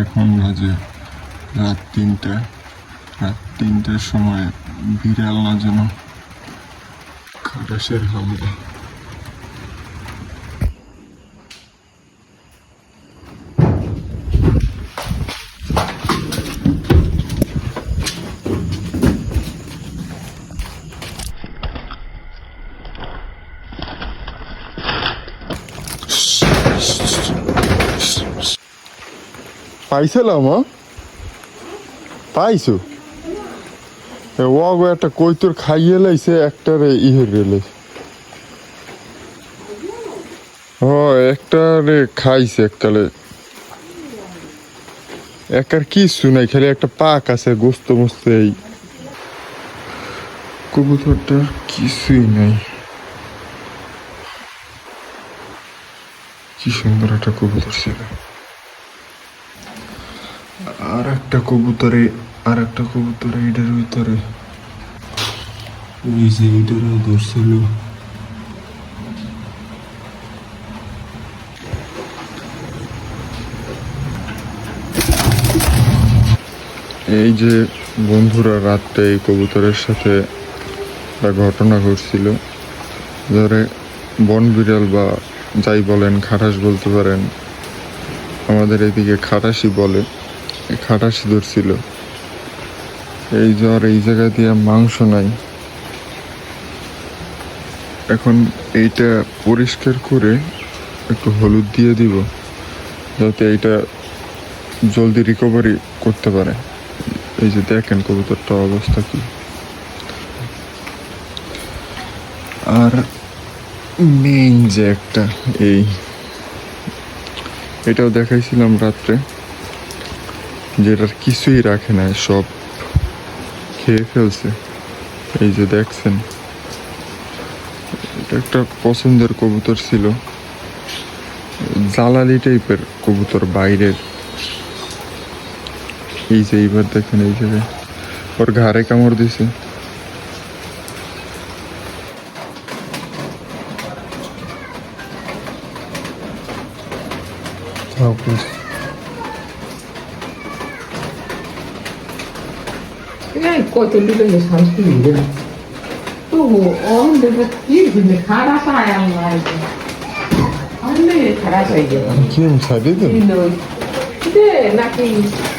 এখন বাজে রাত তিনটে। রাত তিনটের সময় বিড়াল না যেন খাটাসের হামলা। পাইছিলাম পাইছো? ওগো একটা কৈতর খাইয়ে লাইছে, একটারে ইহে রেলে ও একটা রে খাইছে এককালে। একার কিছু নাই, খালি একটা পাক আছে, গোস্ত মোস্ত এই কবুতরটার কিছুই নাই। কি সুন্দর একটা কবুতর ছিল। আর একটা কবুতরে আর একটা কবুতরে, এটার ভিতরে। যে এটারে ধরছিল এই যে বন্ধুরা রাত্রে এই কবুতরের সাথে একটা ঘটনা ঘটছিল। ধরে বন বিড়াল বা যাই বলেন, খাটাস বলতে পারেন, আমাদের এদিকে খাটাসি বলে। এই খাটাসি ছিল। এই জ্বর এই জায়গা দিয়ে মাংস নাই। এখন এইটা পরিষ্কার করে একটু হলুদ দিয়ে দিব, যাতে এইটা জলদি রিকভারি করতে পারে। এই যে দেখেন কবুতরটা অবস্থা কি। আর মেইন যে একটা, এই, এটাও দেখাইছিলাম রাত্রে। যেটার কিছুই রাখে না, সব খেয়ে ফেলছে। এই যে দেখছেন, এটা একটা পছন্দের কবুতর ছিল। জালালি টাইপের কবুতর বাইরের। এই যে এইবার দেখেন, এই জায়গায় ওর ঘাড়ে কামড় দিছে। 그냥 입고 들리던 게 30분 이 되나? 뭐. 또뭐 어, 근데 뭐, 일 근데 갈아서 하야 말이지. 안 돼, 갈아서 이게. 김 잘 되든. 근데 나 그.